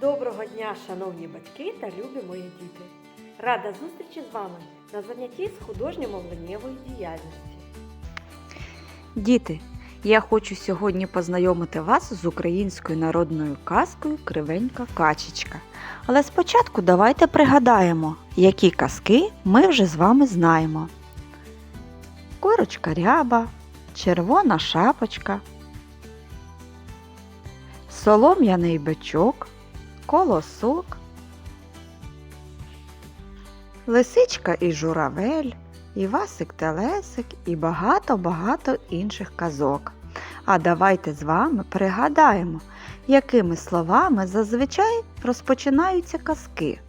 Доброго дня, шановні батьки та любі мої діти! Рада зустрічі з вами на занятті з художньо-мовленнєвої діяльності. Діти, я хочу сьогодні познайомити вас з українською народною казкою Кривенька качечка. Але спочатку давайте пригадаємо, які казки ми вже з вами знаємо. Корочка ряба, червона шапочка, солом'яний бичок, колосок, лисичка і журавель, Івасик Телесик і багато-багато інших казок. А давайте з вами пригадаємо, якими словами зазвичай розпочинаються казки.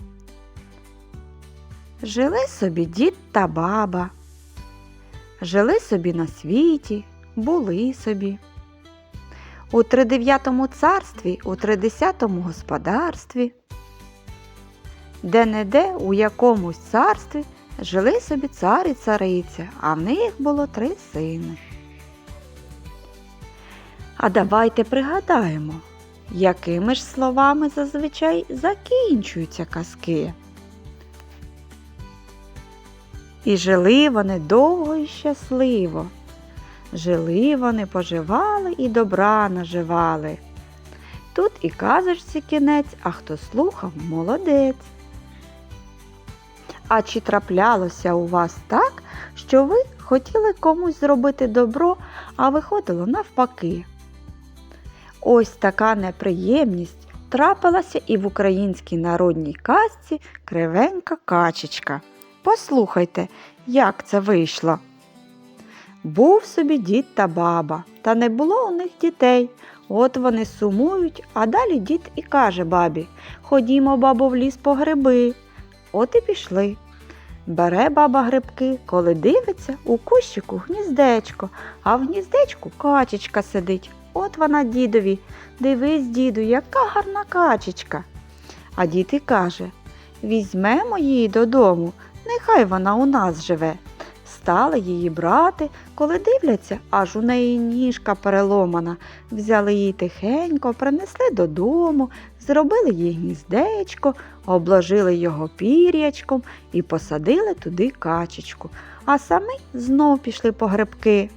Жили собі дід та баба. Жили собі на світі, були собі. У тридев'ятому царстві, у тридесятому господарстві, де-не-де у якомусь царстві жили собі цар і цариця, а в них було три сини. А давайте пригадаємо, якими ж словами зазвичай закінчуються казки. І жили вони довго і щасливо. Жили вони, поживали і добра наживали. Тут і казочці кінець, а хто слухав, молодець. А чи траплялося у вас так, що ви хотіли комусь зробити добро, а виходило навпаки? Ось така неприємність трапилася і в українській народній казці Кривенька качечка. Послухайте, як це вийшло. Був собі дід та баба, та не було у них дітей. От вони сумують, а далі дід і каже бабі Ходімо, бабо, в ліс по гриби. От і пішли. Бере баба грибки, коли дивиться, у кущику гніздечко, а в гніздечку качечка сидить. От вона дідові. Дивись, діду, яка гарна качечка. А дід і каже Візьмемо її додому, нехай вона у нас живе. Стали її брати, коли дивляться, аж у неї ніжка переломана. Взяли її тихенько, принесли додому, зробили їй гніздечко, обложили його пір'ячком і посадили туди качечку, а самі знов пішли по грибки.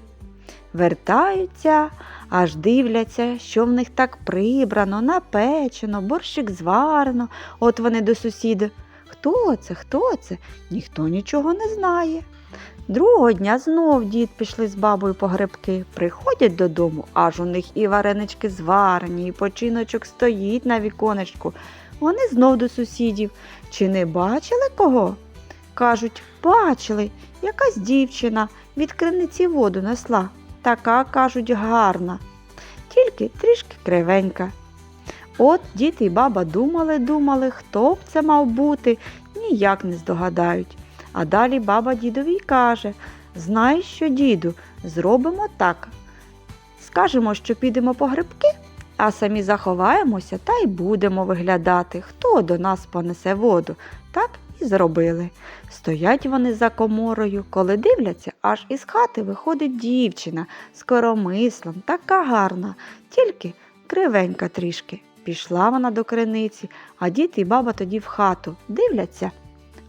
Вертаються, аж дивляться, що в них так прибрано, напечено, борщик зварено. От вони до сусіда. Хто це? Хто це? Ніхто нічого не знає. Другого дня знов дід пішли з бабою по грибки. Приходять додому, аж у них і варенички зварені, і починочок стоїть на віконечку. Вони знов до сусідів. Чи не бачили кого? Кажуть, бачили, якась дівчина від криниці воду несла. Така, кажуть, гарна, тільки трішки кривенька. От дід і баба думали, думали, хто б це мав бути, ніяк не здогадають. А далі баба дідові каже Знаєш що, діду, зробимо так. Скажемо, що підемо по грибки, а самі заховаємося та й будемо виглядати, хто до нас понесе воду. Так і зробили. Стоять вони за коморою, коли дивляться, аж із хати виходить дівчина з коромислом, така гарна, тільки кривенька трішки. Пішла вона до криниці, а дід і баба тоді в хату дивляться.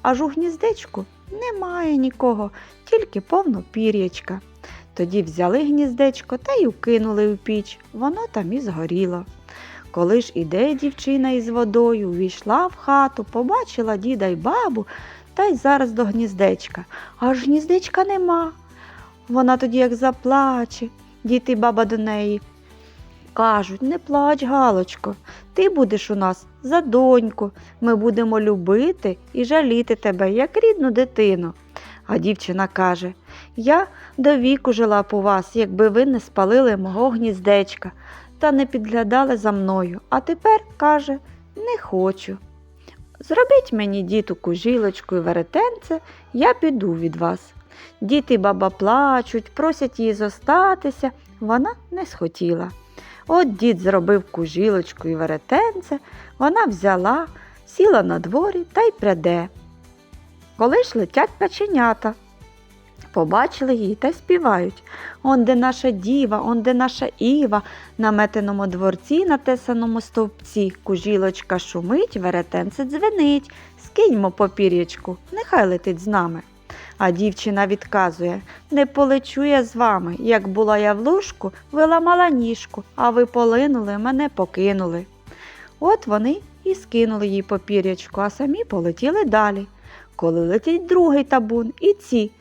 Аж у гніздечку немає нікого, тільки повно пір'ячка. Тоді взяли гніздечко та й укинули у піч, воно там і згоріло. Коли ж іде дівчина із водою, увійшла в хату, побачила діда й бабу, та й зараз до гніздечка. Аж гніздечка нема. Вона тоді як заплаче, дід і баба до неї. Кажуть, не плач, Галочко, ти будеш у нас за доньку. Ми будемо любити і жаліти тебе, як рідну дитину. А дівчина каже Я до віку жила б у вас, якби ви не спалили мого гніздечка та не підглядали за мною. А тепер, каже, не хочу. Зробіть мені діту кужілочку і веретенце, я піду від вас. Діти баба плачуть, просять її зостатися, вона не схотіла. От дід зробив кужілочку і веретенце, вона взяла, сіла на дворі та й пряде. Коли ж летять каченята. Побачили її та й співають. Он де наша діва, он де наша Іва, на метеному дворці, на тесаному стовпці, кужілочка шумить, веретенце дзвенить, скиньмо попір'ячку, нехай летить з нами. А дівчина відказує не полечу я з вами. Як була я в лужку, ви ламала ніжку, а ви полинули, мене покинули. От вони і скинули їй попір'ячку, а самі полетіли далі. Коли летить другий табун, і ці.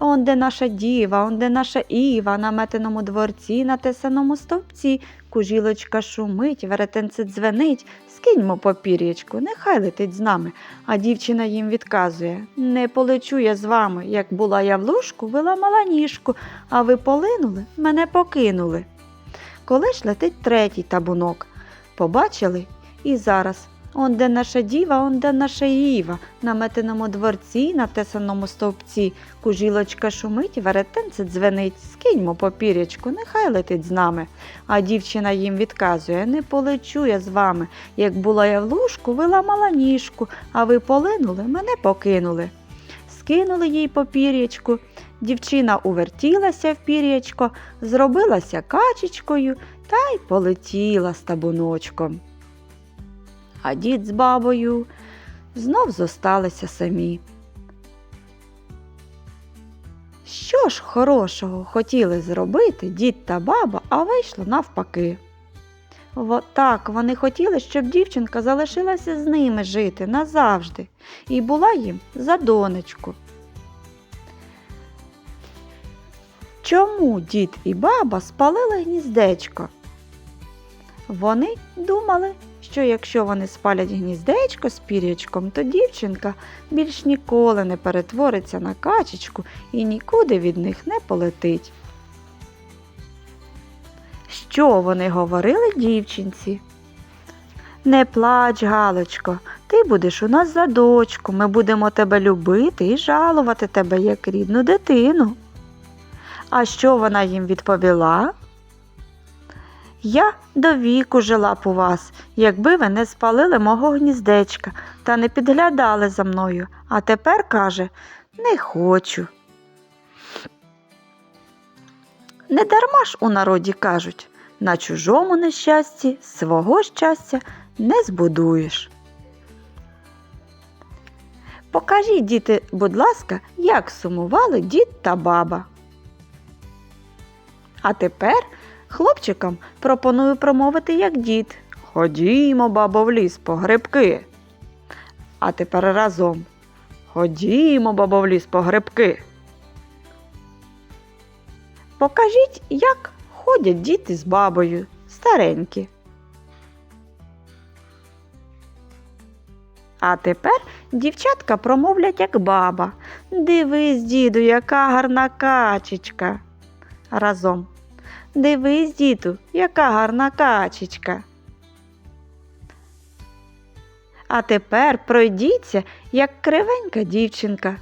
Он де наша діва, он де наша Іва, на метеному дворці, на тесаному стовпці, кужілочка шумить, веретенце дзвенить, скиньмо попір'ячку, нехай летить з нами. А дівчина їм відказує Не полечу я з вами. Як була я в лужку, ви ламала ніжку, а ви полинули, мене покинули. Коли ж летить третій табунок, побачили і зараз. Он де наша діва, он де наша Іва, на метеному дворці, на тесаному стовпці, кужілочка шумить, веретенце дзвенить, скиньмо попір'ячку, нехай летить з нами. А дівчина їм відказує Не полечу я з вами. Як була я в лужку, ви ламала ніжку, а ви полинули, мене покинули. Скинули їй попір'ячку. Дівчина увертілася в пір'ячко, зробилася качечкою та й полетіла з табуночком. А дід з бабою знов зосталися самі. Що ж хорошого хотіли зробити дід та баба, а вийшло навпаки. Во- Так, вони хотіли, щоб дівчинка залишилася з ними жити назавжди і була їм за донечку. Чому дід і баба спалили гніздечко? Вони думали, що якщо вони спалять гніздечко з пірячком, то дівчинка більш ніколи не перетвориться на качечку і нікуди від них не полетить. Що вони говорили дівчинці? Не плач, Галочко, ти будеш у нас за дочку. Ми будемо тебе любити і жалувати тебе як рідну дитину. А що вона їм відповіла? Я до віку жила б у вас, якби ви не спалили мого гніздечка та не підглядали за мною, а тепер каже не хочу. Не дарма ж у народі кажуть на чужому нещасті свого щастя не збудуєш. Покажіть, діти, будь ласка, як сумували дід та баба. А тепер хлопчикам пропоную промовити як дід. Ходімо, бабо, в ліс по грибки. А тепер разом. Ходімо, бабо, в ліс по грибки. Покажіть, як ходять діти з бабою, старенькі. А тепер дівчатка промовлять як баба. Дивись, діду, яка гарна качечка. Разом. Дивись, діду, яка гарна качечка. А тепер пройдіться, як кривенька дівчинка.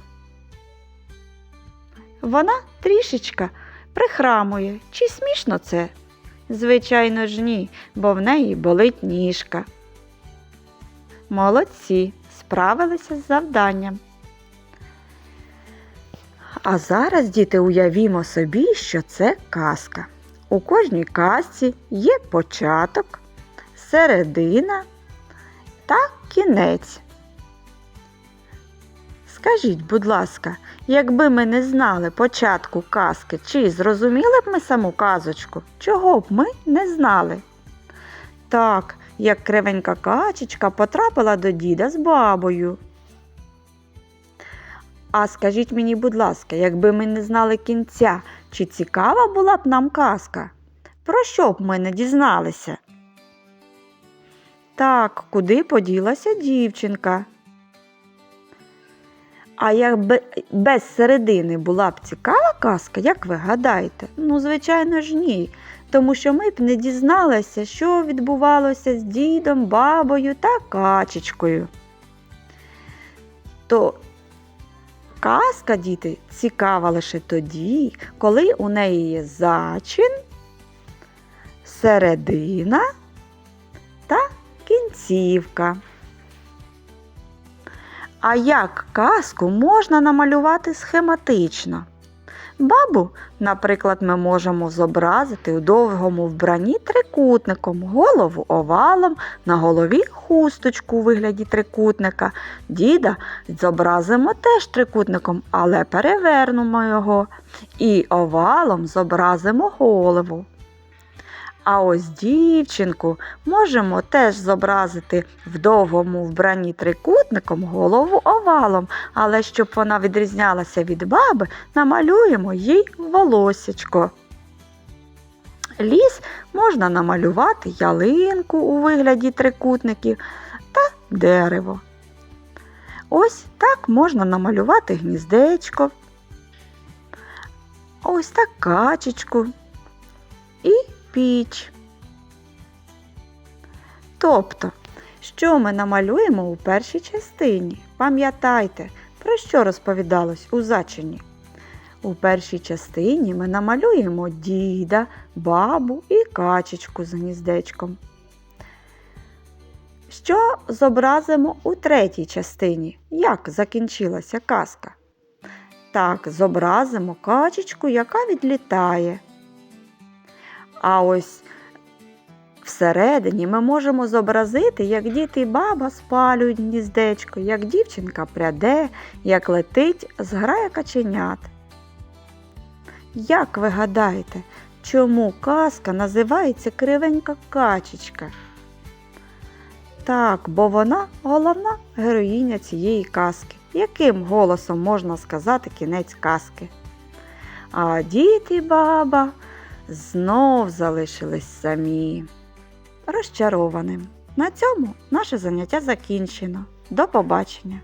Вона трішечка прихрамує. Чи смішно це? Звичайно ж ні, бо в неї болить ніжка. Молодці, справилися з завданням. А зараз, діти, уявімо собі, що це казка. У кожній казці є початок, середина та кінець. Скажіть, будь ласка, якби ми не знали початку казки, чи зрозуміли б ми саму казочку, чого б ми не знали? Так, як кривенька качечка потрапила до діда з бабою. А скажіть мені, будь ласка, якби ми не знали кінця, чи цікава була б нам казка? Про що б ми не дізналися? Так, куди поділася дівчинка? А якби без середини була б цікава казка, як ви гадаєте? Ну, звичайно ж, ні. Тому що ми б не дізналися, що відбувалося з дідом, бабою та качечкою. То казка, діти, цікава лише тоді, коли у неї є зачин, середина та кінцівка. А як казку можна намалювати схематично? Бабу, наприклад, ми можемо зобразити у довгому вбранні трикутником, голову овалом, на голові хусточку у вигляді трикутника. Діда зобразимо теж трикутником, але перевернемо його. І овалом зобразимо голову. А ось дівчинку можемо теж зобразити в довгому вбранні трикутником голову овалом, але щоб вона відрізнялася від баби, намалюємо їй волосечко. Ліс можна намалювати ялинку у вигляді трикутників та дерево. Ось так можна намалювати гніздечко. Ось так качечку і піч. Тобто, що ми намалюємо у першій частині? Пам'ятайте, про що розповідалось у зачині? У першій частині ми намалюємо діда, бабу і качечку з гніздечком. Що зобразимо у третій частині? Як закінчилася казка? Так, зобразимо качечку, яка відлітає. А ось всередині ми можемо зобразити, як діти і баба спалюють гніздечко, як дівчинка пряде, як летить зграя каченят. Як ви гадаєте, чому казка називається Кривенька качечка? Так, бо вона головна героїня цієї казки. Яким голосом можна сказати кінець казки? А дід і баба знов залишились самі. Розчарованим. На цьому наше заняття закінчено. До побачення!